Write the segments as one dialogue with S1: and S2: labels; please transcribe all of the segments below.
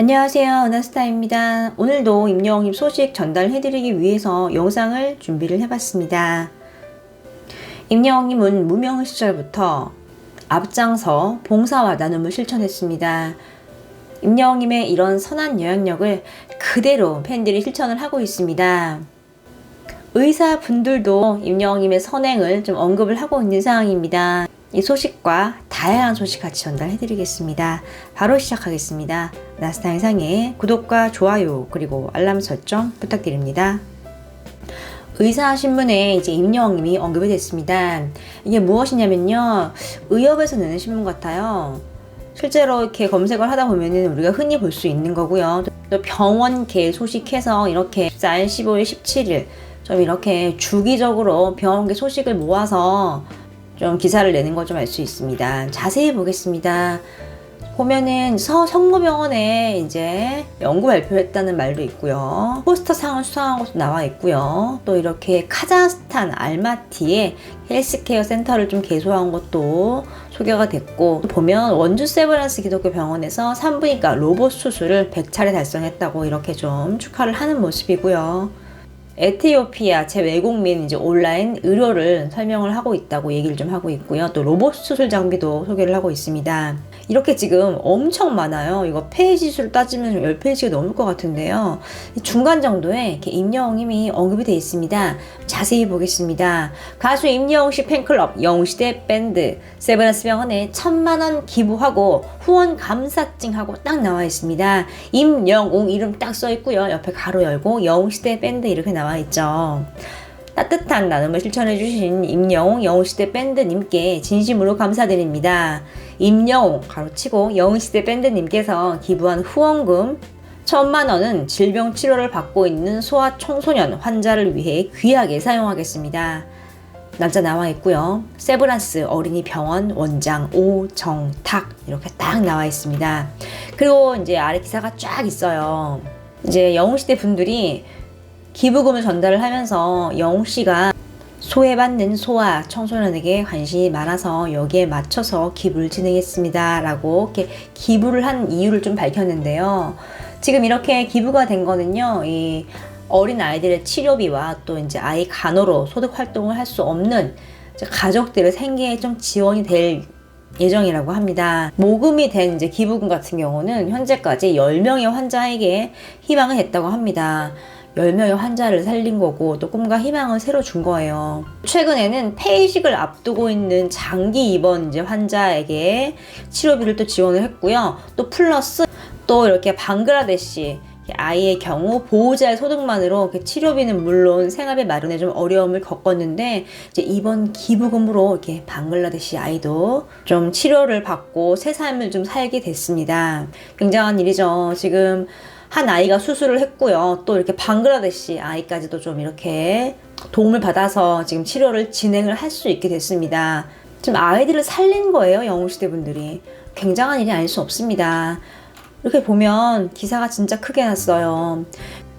S1: 안녕하세요. 은하스타입니다. 오늘도 임영웅님 소식 전달해드리기 위해서 영상을 준비를 해봤습니다. 임영웅님은 무명 시절부터 앞장서 봉사와 나눔을 실천했습니다. 임영웅님의 이런 선한 영향력을 그대로 팬들이 실천을 하고 있습니다. 의사분들도 임영웅님의 선행을 좀 언급을 하고 있는 상황입니다. 이 소식과 다양한 소식 같이 전달해드리겠습니다. 바로 시작하겠습니다. 나스타 영상에 구독과 좋아요 그리고 알람 설정 부탁드립니다. 의사 신문에 이제 임영웅님이 언급이 됐습니다. 이게 무엇이냐면요, 의협에서 내는 신문 같아요. 실제로 이렇게 검색을 하다 보면은 우리가 흔히 볼 수 있는 거고요. 또 병원계 소식해서 이렇게 14일, 15일, 17일 좀 이렇게 주기적으로 병원계 소식을 모아서 좀 기사를 내는 걸 좀 알 수 있습니다. 자세히 보겠습니다. 보면은 서 성모병원에 이제 연구 발표했다는 말도 있고요. 포스터 상을 수상한 것도 나와 있고요. 또 이렇게 카자흐스탄 알마티에 헬스케어 센터를 좀 개소한 것도 소개가 됐고 보면 원주 세브란스 기독교 병원에서 산부인과 로봇 수술을 100차례 달성했다고 이렇게 좀 축하를 하는 모습이고요. 에티오피아 제 외국민 이제 온라인 의료를 설명을 하고 있다고 얘기를 좀 하고 있고요. 또 로봇 수술 장비도 소개를 하고 있습니다. 이렇게 지금 엄청 많아요. 이거 페이지 수를 따지면 10페이지가 넘을 것 같은데요. 중간 정도에 이렇게 임영웅 님이 언급이 되어 있습니다. 자세히 보겠습니다. 가수 임영웅 씨 팬클럽 영웅시대 밴드 세브란스 병원에 천만 원 기부하고 후원 감사증하고 딱 나와 있습니다. 임영웅 이름 딱 써 있고요. 옆에 가로 열고 영웅시대 밴드 이렇게 나와 있죠. 따뜻한 나눔을 실천해 주신 임영웅 영웅시대 밴드님께 진심으로 감사드립니다. 임영웅 가로치고 영웅시대 밴드님께서 기부한 후원금 천만 원은 질병 치료를 받고 있는 소아 청소년 환자를 위해 귀하게 사용하겠습니다. 날짜 나와 있고요. 세브란스 어린이 병원 원장 오정탁 이렇게 딱 나와 있습니다. 그리고 이제 아래 기사가 쫙 있어요. 이제 영웅시대 분들이 기부금을 전달을 하면서 영웅 씨가 소외받는 소아 청소년에게 관심이 많아서 여기에 맞춰서 기부를 진행했습니다. 라고 이렇게 기부를 한 이유를 좀 밝혔는데요. 지금 이렇게 기부가 된 거는요, 이 어린 아이들의 치료비와 또 이제 아이 간호로 소득 활동을 할 수 없는 가족들의 생계에 좀 지원이 될 예정이라고 합니다. 모금이 된 이제 기부금 같은 경우는 현재까지 10명의 환자에게 희망을 했다고 합니다. 10명의 환자를 살린 거고 또 꿈과 희망을 새로 준 거예요. 최근에는 폐이식을 앞두고 있는 장기 입원 이제 환자에게 치료비를 또 지원을 했고요. 또 플러스 또 이렇게 방글라데시 아이의 경우 보호자의 소득만으로 치료비는 물론 생활비 마련에 좀 어려움을 겪었는데 이제 이번 기부금으로 이렇게 방글라데시 아이도 좀 치료를 받고 새 삶을 좀 살게 됐습니다. 굉장한 일이죠. 지금 한 아이가 수술을 했고요. 또 이렇게 방글라데시 아이까지도 좀 이렇게 도움을 받아서 지금 치료를 진행을 할 수 있게 됐습니다. 지금 아이들을 살린 거예요, 영웅시대 분들이. 굉장한 일이 아닐 수 없습니다. 이렇게 보면 기사가 진짜 크게 났어요.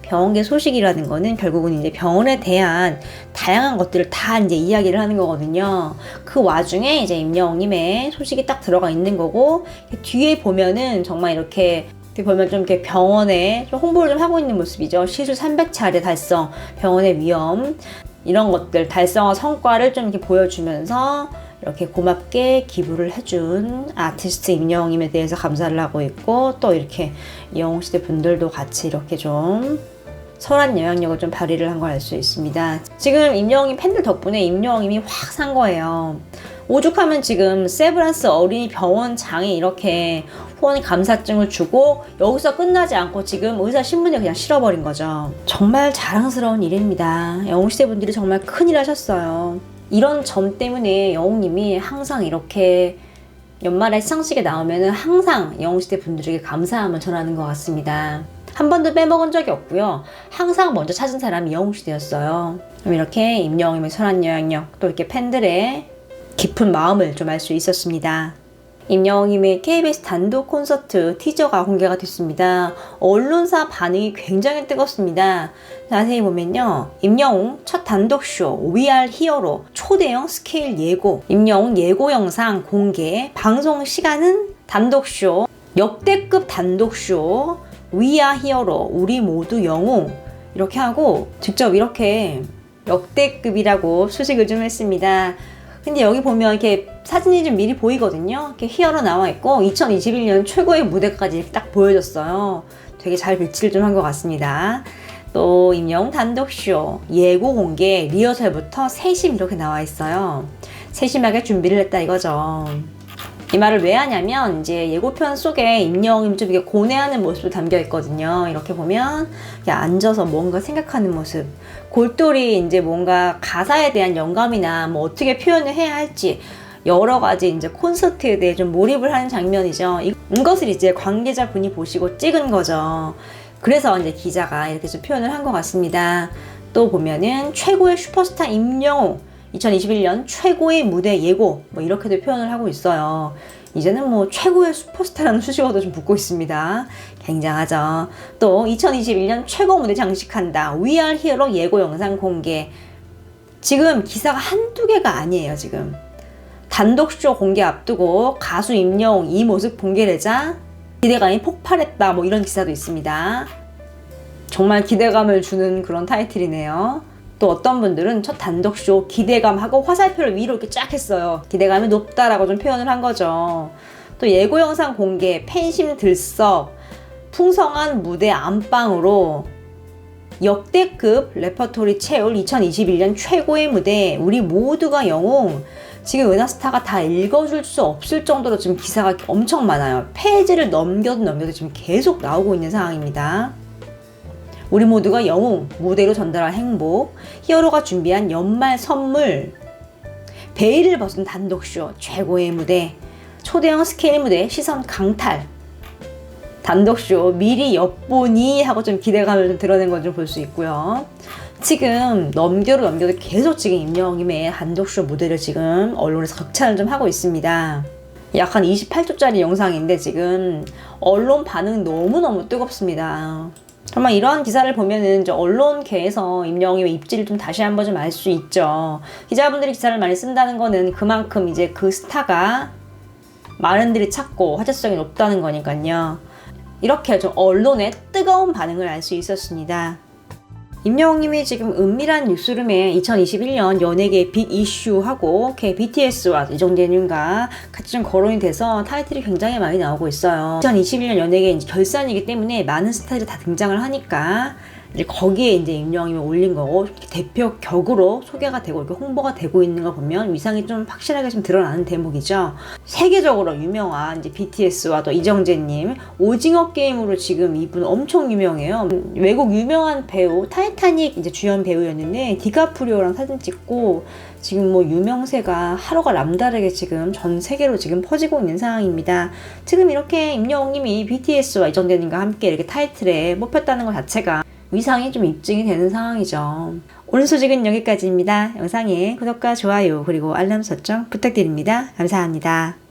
S1: 병원계 소식이라는 거는 결국은 이제 병원에 대한 다양한 것들을 다 이제 이야기를 하는 거거든요. 그 와중에 이제 임영웅님의 소식이 딱 들어가 있는 거고, 뒤에 보면은 정말 이렇게 이렇게 보면 좀 이렇게 병원에 좀 홍보를 좀 하고 있는 모습이죠. 시술 300차례 달성, 병원의 위험, 이런 것들, 달성한 성과를 좀 이렇게 보여주면서 이렇게 고맙게 기부를 해준 아티스트 임영웅님에 대해서 감사를 하고 있고 또 이렇게 영웅 시대 분들도 같이 이렇게 좀 선한 영향력을 좀 발휘를 한 걸 알 수 있습니다. 지금 임영웅님 팬들 덕분에 임영웅님이 확 산 거예요. 오죽하면 지금 세브란스 어린이 병원장이 이렇게 후원 감사증을 주고 여기서 끝나지 않고 지금 의사 신분을 그냥 실어버린 거죠. 정말 자랑스러운 일입니다. 영웅시대 분들이 정말 큰일 하셨어요. 이런 점 때문에 영웅님이 항상 이렇게 연말에 시상식에 나오면 항상 영웅시대 분들에게 감사함을 전하는 것 같습니다. 한 번도 빼먹은 적이 없고요. 항상 먼저 찾은 사람이 영웅시대였어요. 이렇게 임영웅의 선한 영향력, 또 이렇게 팬들의 깊은 마음을 좀 알 수 있었습니다. 임영웅님의 KBS 단독 콘서트 티저가 공개가 됐습니다. 언론사 반응이 굉장히 뜨겁습니다. 자세히 보면요. 임영웅 첫 단독쇼 Are Hero로 초대형 스케일 예고, 임영웅 예고 영상 공개, 방송 시간은 단독쇼, 역대급 단독쇼, are hero. 우리 모두 영웅. 이렇게 하고 직접 이렇게 역대급이라고 수식을 좀 했습니다. 근데 여기 보면 이렇게 사진이 좀 미리 보이거든요. 이렇게 히어로 나와 있고 2021년 최고의 무대까지 딱 보여줬어요. 되게 잘 배치를 좀 한 것 같습니다. 또 임영 단독쇼 예고 공개 리허설부터 세심 이렇게 나와 있어요. 세심하게 준비를 했다 이거죠. 이 말을 왜 하냐면 이제 예고편 속에 임영임 좀 이게 고뇌하는 모습도 담겨 있거든요. 이렇게 보면 앉아서 뭔가 생각하는 모습, 골똘히 이제 뭔가 가사에 대한 영감이나 뭐 어떻게 표현을 해야 할지 여러 가지 이제 콘서트에 대해 좀 몰입을 하는 장면이죠. 이- 이것을 이제 관계자분이 보시고 찍은 거죠. 그래서 이제 기자가 이렇게 좀 표현을 한 것 같습니다. 또 보면은 최고의 슈퍼스타 임영웅 2021년 최고의 무대 예고 뭐 이렇게도 표현을 하고 있어요. 이제는 뭐 최고의 슈퍼스타라는 수식어도 좀 붙고 있습니다. 굉장하죠. 또 2021년 최고 무대 장식한다. Are hero 예고 영상 공개. 지금 기사가 한두 개가 아니에요, 지금. 단독 쇼 공개 앞두고 가수 임영웅 이 모습 공개되자 기대감이 폭발했다. 뭐 이런 기사도 있습니다. 정말 기대감을 주는 그런 타이틀이네요. 또 어떤 분들은 첫 단독쇼 기대감하고 화살표를 위로 이렇게 쫙 했어요. 기대감이 높다라고 좀 표현을 한 거죠. 또 예고 영상 공개, 팬심 들썩, 풍성한 무대 안방으로 역대급 레퍼토리 채울 2021년 최고의 무대, 우리 모두가 영웅. 지금 은하스타가 다 읽어줄 수 없을 정도로 지금 기사가 엄청 많아요. 페이지를 넘겨도 넘겨도 지금 계속 나오고 있는 상황입니다. 우리 모두가 영웅, 무대로 전달할 행복, 히어로가 준비한 연말 선물, 베일을 벗은 단독쇼, 최고의 무대, 초대형 스케일 무대, 시선 강탈, 단독쇼, 미리 엿보니 하고 좀 기대감을 좀 드러낸 건 좀 볼 수 있고요. 지금 넘겨도 넘겨도 계속 지금 임영임의 단독쇼 무대를 지금 언론에서 극찬을 좀 하고 있습니다. 약 한 28초짜리 영상인데 지금 언론 반응 너무너무 뜨겁습니다. 정말 이러한 기사를 보면은 저 언론계에서 임영임의 입지를 좀 다시 한번 좀 알 수 있죠. 기자분들이 기사를 많이 쓴다는 거는 그만큼 이제 그 스타가 많은들이 찾고 화제성이 높다는 거니까요. 이렇게 좀 언론의 뜨거운 반응을 알 수 있었습니다. 임영웅님이 지금 은밀한 뉴스룸에 2021년 연예계 빅 이슈하고 BTS와 이정재님과 같이 좀 거론이 돼서 타이틀이 굉장히 많이 나오고 있어요. 2021년 연예계 결산이기 때문에 많은 스타일이 다 등장을 하니까 이제 거기에 이제 임영웅님이 올린 거고 대표 격으로 소개가 되고 이렇게 홍보가 되고 있는 걸 보면 위상이 좀 확실하게 좀 드러나는 대목이죠. 세계적으로 유명한 이제 BTS와 또 이정재님 오징어 게임으로 지금 이분 엄청 유명해요. 외국 유명한 배우 타이타닉 이제 주연 배우였는데 디카프리오랑 사진 찍고 지금 뭐 유명세가 하루가 남다르게 지금 전 세계로 지금 퍼지고 있는 상황입니다. 지금 이렇게 임영웅님이 BTS와 이정재님과 함께 이렇게 타이틀에 뽑혔다는 것 자체가 위상이 좀 입증이 되는 상황이죠. 오늘 소식은 여기까지입니다. 영상에 구독과 좋아요 그리고 알람 설정 부탁드립니다. 감사합니다.